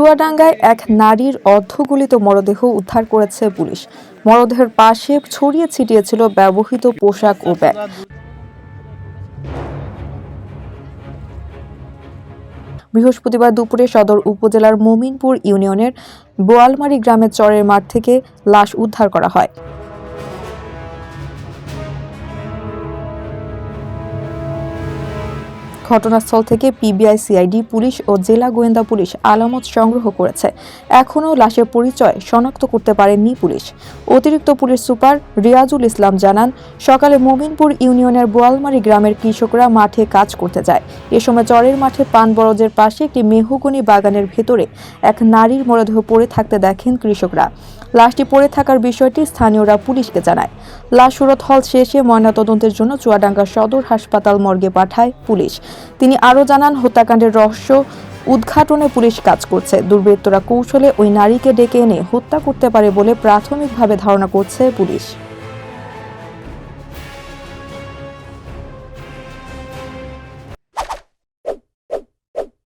চুয়াডাঙ্গায় এক নারীর অর্ধগলিত মরদেহ উদ্ধার করেছে পুলিশ। মরদেহের পাশে ছড়িয়ে ছিটিয়েছিল ব্যবহৃত পোশাক ও ব্যাগ। বৃহস্পতিবার দুপুরে সদর উপজেলার মোমিনপুর ইউনিয়নের বোয়ালমারি গ্রামের চরের মাঠ থেকে লাশ উদ্ধার করা হয়। ঘটনাস্থল থেকে পিবিআই, সিআইডি, পুলিশ ও জেলা গোয়েন্দা পুলিশ আলামত সংগ্রহ করেছে। এখনও লাশের পরিচয় শনাক্ত করতে পারেননি পুলিশ। অতিরিক্ত পুলিশ সুপার রিয়াজুল ইসলাম জানান, সকালে মোমিনপুর ইউনিয়নের বোয়ালমারি গ্রামের কৃষকরা মাঠে কাজ করতে যায়। এ সময় চরের মাঠে পান বরজের পাশে একটি মেহগনি বাগানের ভেতরে এক নারীর মরদেহ পড়ে থাকতে দেখেন কৃষকরা। লাশটি পড়ে থাকার বিষয়টি স্থানীয়রা পুলিশকে জানায়। লাশ সুরত হল শেষে ময়নাতদন্তের জন্য চুয়াডাঙ্গা সদর হাসপাতাল মর্গে পাঠায় পুলিশ। তিনি আরও জানান, হত্যাকাণ্ডের রহস্য উদ্ঘাটনে পুলিশ কাজ করছে। দুর্বৃত্তরা কৌশলে ওই নারীকে ডেকে এনে হত্যা করতে পারে বলে প্রাথমিকভাবে ধারণা করছে পুলিশ।